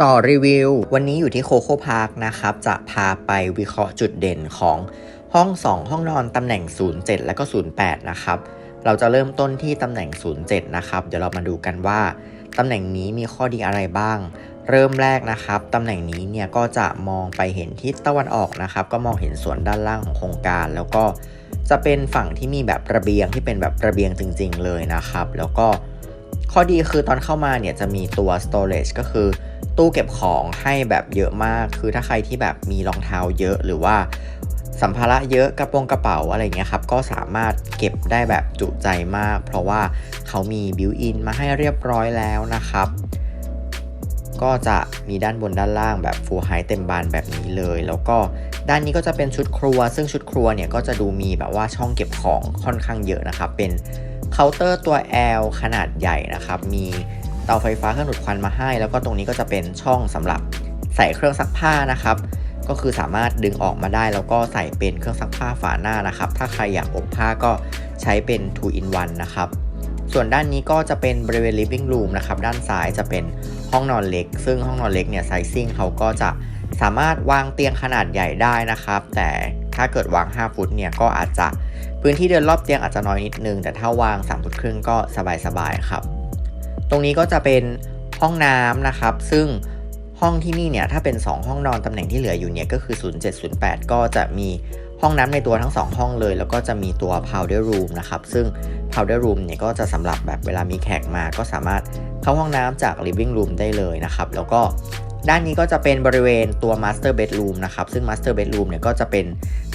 ต่อรีวิว วันนี้อยู่ที่โคโค่พาร์คนะครับ จะพาไปวิเคราะห์จุดเด่นของห้อง 2 ห้องนอนตำแหน่ง 07 และก็ 08 นะครับ เราจะเริ่มต้นที่ตำแหน่ง 07 นะครับ เดี๋ยวเรามาดูกันว่าตำแหน่งนี้มีข้อดีอะไรบ้าง เริ่มแรกนะครับตำแหน่งนี้เนี่ยก็จะมองไปเห็นทิศตะวันออกนะครับ ก็มองเห็นส่วนด้านล่างของโครงการ แล้วก็จะเป็นฝั่งที่มีแบบระเบียงที่เป็นแบบระเบียงจริง ๆ เลยนะครับ แล้วก็ ข้อดีคือตอนเข้ามาเนี่ยจะมีตัว storage ก็คือตู้เก็บของให้แบบเยอะมาก คือถ้าใครที่แบบมีรองเท้าเยอะหรือว่าสัมภาระเยอะกระโปรงกระเป๋าอะไรเงี้ยครับ ก็สามารถเก็บได้แบบจุใจมาก เพราะว่าเขามีบิวอินมาให้เรียบร้อยแล้วนะครับ ก็จะมีด้านบนด้านล่างแบบฟูลไฮเต็มบานแบบนี้เลย แล้วก็ด้านนี้ก็จะเป็นชุดครัว ซึ่งชุดครัวเนี่ยก็จะดูมีแบบว่าช่องเก็บของค่อนข้างเยอะนะครับ เป็น เคาน์เตอร์ตัว L ขนาดใหญ่นะครับ มีเตาไฟฟ้าเครื่องดูดควันมาให้ แล้วก็ตรงนี้ก็จะเป็นช่องสำหรับใส่เครื่องซักผ้านะครับ ก็คือสามารถดึงออกมาได้ แล้วก็ใส่เป็นเครื่องซักผ้าฝาหน้านะครับ ถ้าใครอยากอบผ้าก็ใช้เป็น 2 in 1 นะครับ ส่วนด้านนี้ก็จะเป็นบริเวณ living room นะครับ ด้านซ้ายจะเป็นห้องนอนเล็ก ซึ่งห้องนอนเล็กเนี่ยไซซิ่งเขาก็จะสามารถวางเตียงขนาดใหญ่ได้นะครับ แต่ ถ้าเกิดวาง 5 ฟุตเนี่ยก็อาจจะพื้นที่เดินรอบเตียงอาจจะน้อยนิดนึง แต่ถ้าวาง3ฟุตครึ่งก็สบายๆครับ ตรงนี้ก็จะเป็นห้องน้ำนะครับ ซึ่งห้องที่นี่เนี่ยถ้าเป็น 2 ห้องนอนตำแหน่งที่เหลืออยู่เนี่ยก็คือ 0708 ก็จะมีห้องน้ำในตัวทั้ง 2 ห้องเลย แล้วก็จะมีตัว powder room นะครับ ซึ่ง powder room เนี่ยก็จะสำหรับแบบเวลามีแขกมาก็สามารถเข้าห้องน้ำจาก living room ได้เลยนะครับ แล้วก็ ด้านนี้ก็จะเป็นบริเวณตัว master bedroom นะครับ ซึ่ง master bedroom เนี่ยก็จะเป็น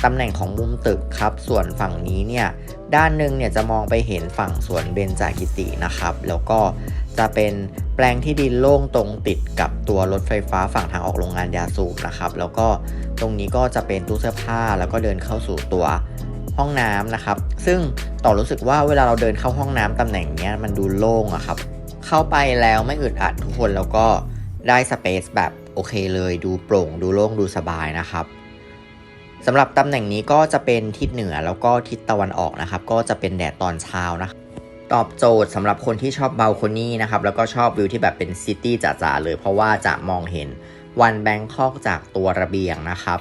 ตำแหน่งของมุมตึกครับ ส่วนฝั่งนี้เนี่ยด้านหนึ่งเนี่ยจะมองไปเห็นฝั่งสวนเบญจกิตินะครับ แล้วก็จะเป็นแปลงที่ดินโล่งตรงติดกับตัวรถไฟฟ้าฝั่งทางออกโรงงานยาสูบนะครับ แล้วก็ตรงนี้ก็จะเป็นตู้เสื้อผ้าแล้วก็เดินเข้าสู่ตัวห้องน้ำนะครับ ซึ่งต่อรู้สึกว่าเวลาเราเดินเข้าห้องน้ำตำแหน่งเนี้ยมันดูโล่งอะครับ เข้าไปแล้วไม่อึดอัดทุกคนแล้วก็ ได้สเปซแบบโอเคเลยดูโปร่งดูโล่งดูสบายนะครับสำหรับตำแหน่งนี้ก็จะเป็นทิศเหนือแล้วก็ทิศตะวันออกนะครับ ก็จะเป็นแดดตอนเช้านะตอบโจทย์สำหรับคนที่ชอบเบลโคนี่นะครับ แล้วก็ชอบวิวที่แบบเป็นซิตี้จ๋าๆเลย เพราะว่าจะมองเห็นวันแบงคอกจากตัวระเบียงนะครับ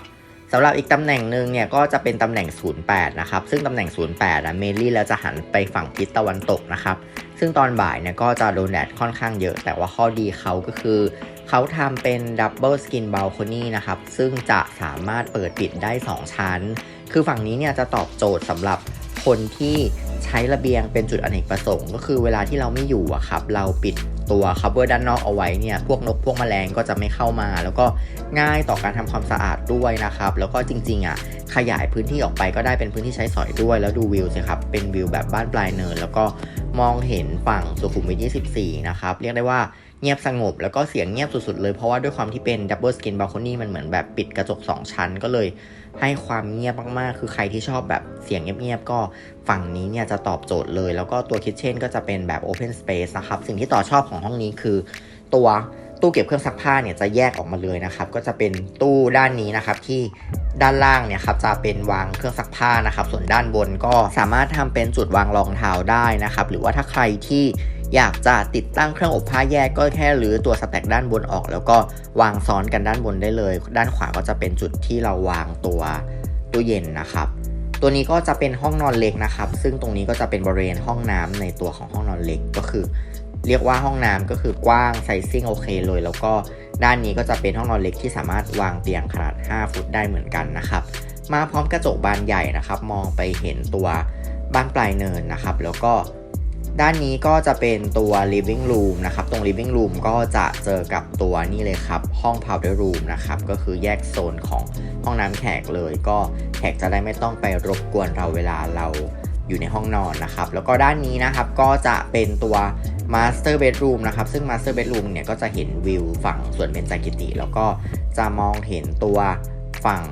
สำหรับอีกตำแหน่งหนึ่งเนี่ยก็จะเป็นตำแหน่ง 08 นะครับ ซึ่งตำแหน่ง 08นะเมลี่แล้วจะหันไปฝั่งทิศตะวันตกนะครับ ซึ่งตอนบ่ายเนี่ยก็จะโดนแดดค่อนข้างเยอะ แต่ว่าข้อดีเขาก็คือ เขาทำเป็นดับเบิลสกินบัลคอนี่นะครับ ซึ่งจะสามารถเปิดปิดได้ 2 ชั้น คือฝั่งนี้เนี่ยจะตอบโจทย์สำหรับคนที่ใช้ระเบียงเป็นจุดอเนกประสงค์ ก็คือเวลาที่เราไม่อยู่อะครับ เราปิด ตัวคัฟเวอร์ด้านนอกเอาไว้เนี่ยพวกนกพวกแมลงก็จะไม่เข้ามา แล้วก็ง่ายต่อการทำความสะอาดด้วยนะครับ แล้วก็จริงๆอะขยายพื้นที่ออกไปก็ได้เป็นพื้นที่ใช้สอยด้วย แล้วดูวิวสิครับเป็นวิวแบบบ้านปลายเนิน แล้วก็มองเห็นฝั่งสุขุมวิท 24 นะครับ เรียกได้ว่าเงียบสงบแล้วก็เสียงเงียบสุดๆเลยเพราะว่าด้วยความที่เป็นดับเบิลสกินบ l ลคอนี่มันเหมือนแบบปิดกระจก 2 ชั้นก็เลย ให้ความเงียบมากๆ คือใครที่ชอบแบบเสียงเงียบๆ ก็ฝั่งนี้เนี่ยจะตอบโจทย์เลย แล้วก็ตัวคิทเช่นก็จะเป็นแบบ Open Space นะครับ สิ่งที่ต่อชอบของห้องนี้คือ ตัวตู้เก็บเครื่องซักผ้าเนี่ยจะแยกออกมาเลยนะครับ ก็จะเป็นตู้ด้านนี้นะครับที่ด้านล่างเนี่ยครับจะเป็นวางเครื่องซักผ้านะครับ ส่วนด้านบนก็สามารถทำเป็นจุดวางรองเท้าได้นะครับ หรือว่าถ้าใครที่ อยากจะติดตั้งเครื่องอบผ้าแยกก็แค่หรือตัวสแต็กด้านบนออก แล้วก็วางซ้อนกันด้านบนได้เลย ด้านขวาก็จะเป็นจุดที่เราวางตัวตู้เย็นนะครับ ตัวนี้ก็จะเป็นห้องนอนเล็กนะครับ ซึ่งตรงนี้ก็จะเป็นบริเวณห้องน้ำในตัวของห้องนอนเล็กก็คือ เรียกว่าห้องน้ำก็คือกว้างไซซิ่งโอเคเลย แล้วก็ด้านนี้ก็จะเป็นห้องนอนเล็กที่สามารถวางเตียงขนาด 5 ฟุตได้เหมือนกันนะครับ มาพร้อมกระจกบานใหญ่นะครับ มองไปเห็นตัวบ้านปลายเนินนะครับ แล้วก็ ด้านนี้ก็จะเป็นตัว living room นะครับ ตรง living room ก็จะเจอกับตัวนี่เลยครับ ห้อง powder room นะครับ ก็คือแยกโซนของห้องน้ำแขกเลย ก็แขกจะได้ไม่ต้องไปรบกวนเราเวลาเราอยู่ในห้องนอนนะครับ แล้วก็ด้านนี้นะครับก็จะเป็นตัว master bedroom นะครับ ซึ่ง master bedroom เนี่ยก็จะเห็นวิวฝั่งส่วนเบญจกิติ แล้วก็จะมองเห็นตัวฝั่ง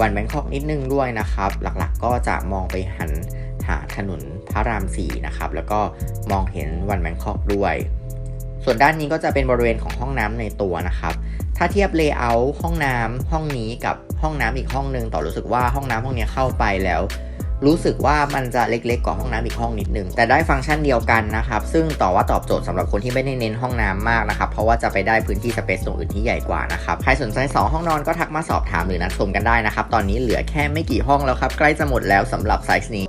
วันแบงคอกนิดนึงด้วยนะครับ หลักๆก็จะมองไปหัน หาถนนพระรามสี่นะครับ แล้วก็มองเห็นวันแบงคอกด้วย ส่วนด้านนี้ก็จะเป็นบริเวณของห้องน้ำในตัวนะครับ ถ้าเทียบเลเยอร์ห้องน้ำห้องนี้กับห้องน้ำอีกห้องนึง ต่อรู้สึกว่าห้องน้ำห้องนี้เข้าไปแล้ว รู้สึกว่ามันจะเล็กๆกว่าห้องน้ำอีกห้องนิดนึง แต่ได้ฟังก์ชันเดียวกันนะครับ ซึ่งต่อว่าตอบโจทย์สำหรับคนที่ไม่ได้เน้นห้องน้ำมากนะครับ เพราะว่าจะไปได้พื้นที่สเปซตรงอื่นที่ใหญ่กว่านะครับ ใครสนใจ 2 ห้องนอนก็ทักมาสอบถามหรือนัดชมกันได้นะครับ ตอนนี้เหลือแค่ไม่กี่ห้องแล้วครับ ใกล้จะหมดแล้วสำหรับไซส์นี้